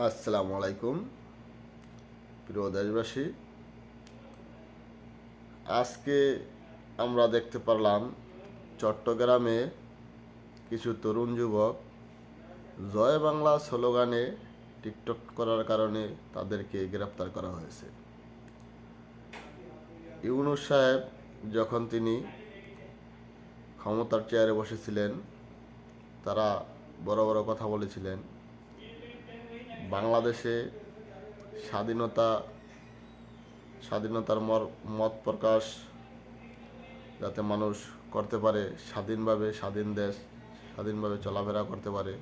আসসালামু আলাইকুম প্রিয় দেশবাসী। আজকে আমরা দেখতে পারলাম চট্টগ্রামে কিছু তরুণ যুবক জয় বাংলা স্লোগানে টিকটক করার কারণে তাদেরকে গ্রেপ্তার করা হয়েছে। ইউনুস সাহেব যখন তিনি ক্ষমতার চেয়ারে বসেছিলেন, তারা বড় বড় কথা বলেছিলেন বাংলাদেশে স্বাধীনতা, স্বাধীনতার মত প্রকাশ যাতে মানুষ করতে পারে, স্বাধীনভাবে স্বাধীন দেশ, স্বাধীনভাবে চলাফেরা করতে পারে।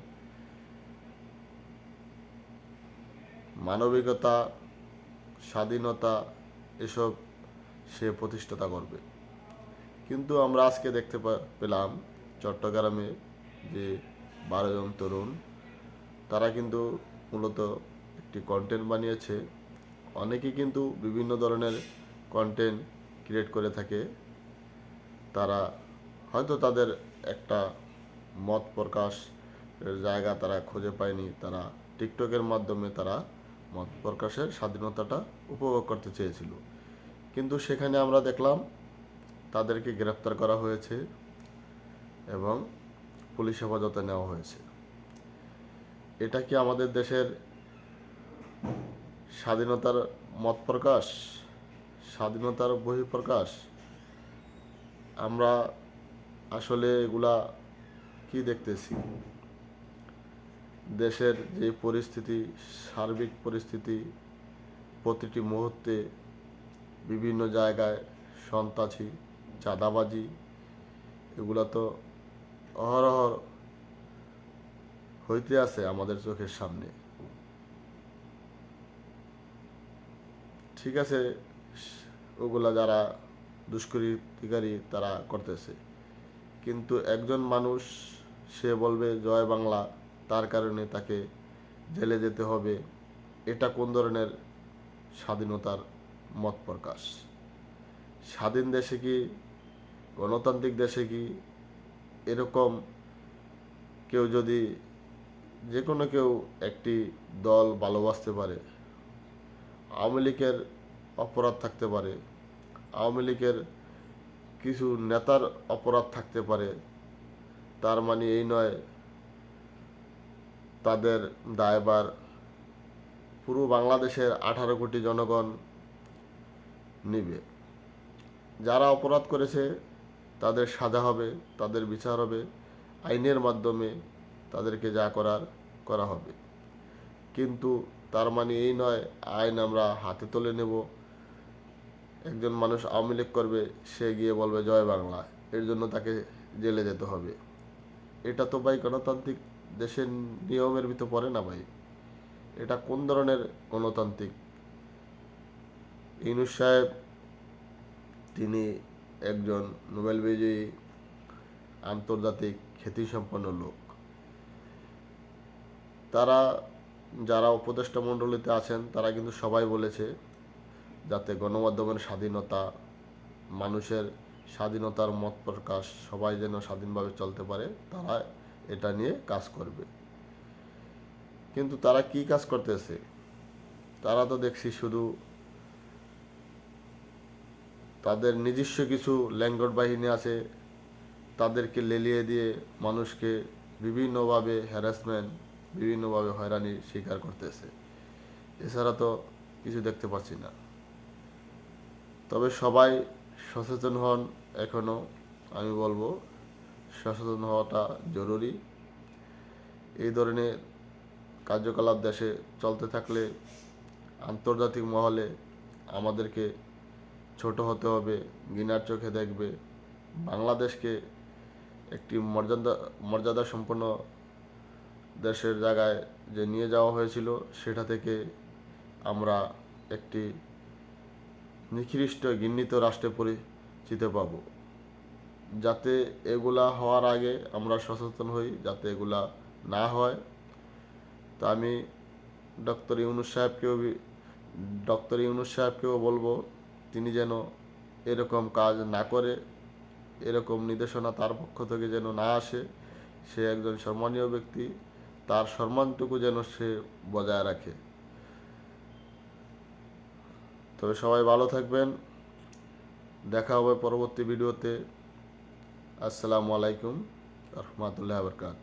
মানবিকতা, স্বাধীনতা, এসব সে প্রতিষ্ঠাতা করবে। কিন্তু আমরা আজকে দেখতে পেলাম চট্টগ্রামে যে বারোজন তরুণ, তারা কিন্তু মূলত একটি কন্টেন্ট বানিয়েছে। অনেকে কিন্তু বিভিন্ন ধরনের কন্টেন্ট ক্রিয়েট করে থাকে। তারা হয়তো তাদের একটা মত প্রকাশ জায়গা তারা খুঁজে পায়নি। তারা টিকটকের মাধ্যমে তারা মত প্রকাশের স্বাধীনতাটা উপভোগ করতে চেয়েছিল। কিন্তু সেখানে আমরা দেখলাম তাদেরকে গ্রেপ্তার করা হয়েছে এবং পুলিশ হেফাজতে নেওয়া হয়েছে। এটা কি আমাদের দেশের স্বাধীনতার মত প্রকাশ? স্বাধীনতার বহিঃপ্রকাশ আমরা আসলে এগুলা কি দেখতেছি? দেশের যে পরিস্থিতি, সার্বিক পরিস্থিতি, প্রতিটি মুহূর্তে বিভিন্ন জায়গায় সন্ত্রাসী, চাঁদাবাজি, এগুলা তো অহরহ হইতে আছে আমাদের চোখের সামনে। ঠিক আছে, ওগুলা যারা দুষ্কৃতিকারী তারা করতেছে। কিন্তু একজন মানুষ, সে বলবে, জয় বাংলা তার কারণে তাকে জেলে যেতে হবে। এটা কোন ধরনের স্বাধীনতার মত প্রকাশ? স্বাধীন দেশে কি, গণতান্ত্রিক দেশে কি এরকম কেউ যদি যে কোনো কেউ একটি দল ভালোবাসতে পারে, আওয়ামী লীগের অপরাধ থাকতে পারে, আওয়ামী লীগের কিছু নেতার অপরাধ থাকতে পারে, তার মানে এই নয় তাদের দায়বার পুরো বাংলাদেশের আঠারো কোটি জনগণ নিবে। যারা অপরাধ করেছে তাদের সাজা হবে, তাদের বিচার হবে, আইনের মাধ্যমে তাদেরকে যা করার, করা হবে। কিন্তু তার মানে এই নয়, আইন আমরা হাতে তুলে নেব। একজন মানুষ আওয়ামী লীগ করবে, সে গিয়ে বলবে, জয় বাংলা। এর জন্য তাকে জেলে যেতে হবে। এটা তো ভাই গণতান্ত্রিক দেশের নিয়মের ভিতর পড়ে না ভাই? এটা কোন ধরনের গণতান্ত্রিক? ইনুস সাহেব, তিনি একজন নোবেল বিজয়ী, আন্তর্জাতিক খ্যাতিসম্পন্ন লোক। তারা যারা উপদেষ্টা মণ্ডলীতে আছেন, তারা কিন্তু সবাই বলেছে যাতে গণমাধ্যমের স্বাধীনতা, মানুষের স্বাধীনতার মত প্রকাশ, সবাই যেন স্বাধীনভাবে চলতে পারে, তারা এটা নিয়ে কাজ করবে। কিন্তু তারা কি কাজ করতেছে? তারা তো দেখছি শুধু তাদের নিজস্ব কিছু ল্যাঙ্গট বাহিনী আছে, তাদেরকে লেলিয়ে দিয়ে মানুষকে বিভিন্নভাবে হ্যারাসমেন্ট বিভিন্নভাবে হয়রানির শিকার করতেছে। এছাড়া তো কিছু দেখতে পাচ্ছি না। তবে সবাই সচেতন হন এখনও আমি বলব সচেতন হওয়াটা জরুরি। এই ধরনের কার্যকলাপ দেশে চলতে থাকলে আন্তর্জাতিক মহলে আমাদেরকে ছোট হতে হবে গিনার চোখে দেখবে। বাংলাদেশকে একটি মর্যাদা মর্যাদা সম্পন্ন দেশের জায়গায় যে নিয়ে যাওয়া হয়েছিল, সেটা থেকে আমরা একটি নিকৃষ্ট ঘৃণিত রাষ্ট্রে পরিচিত পাব। যাতে এগুলা হওয়ার আগে আমরা সচেতন হই, যাতে এগুলা না হয়। তা আমি ডক্টর ইউনুস সাহেবকেও ডক্টর ইউনুস সাহেবকেও বলব, তিনি যেন এরকম কাজ না করে, এরকম নির্দেশনা তার পক্ষ থেকে যেন না আসে, সে একজন সম্মানীয় ব্যক্তি। তার সম্মানটুকু যেন সে বজায় রাখে। তবে সবাই ভালো থাকবেন। দেখা হবে পরবর্তী ভিডিওতে। আসসালামু আলাইকুম রহমতুল্লাহ বরকাত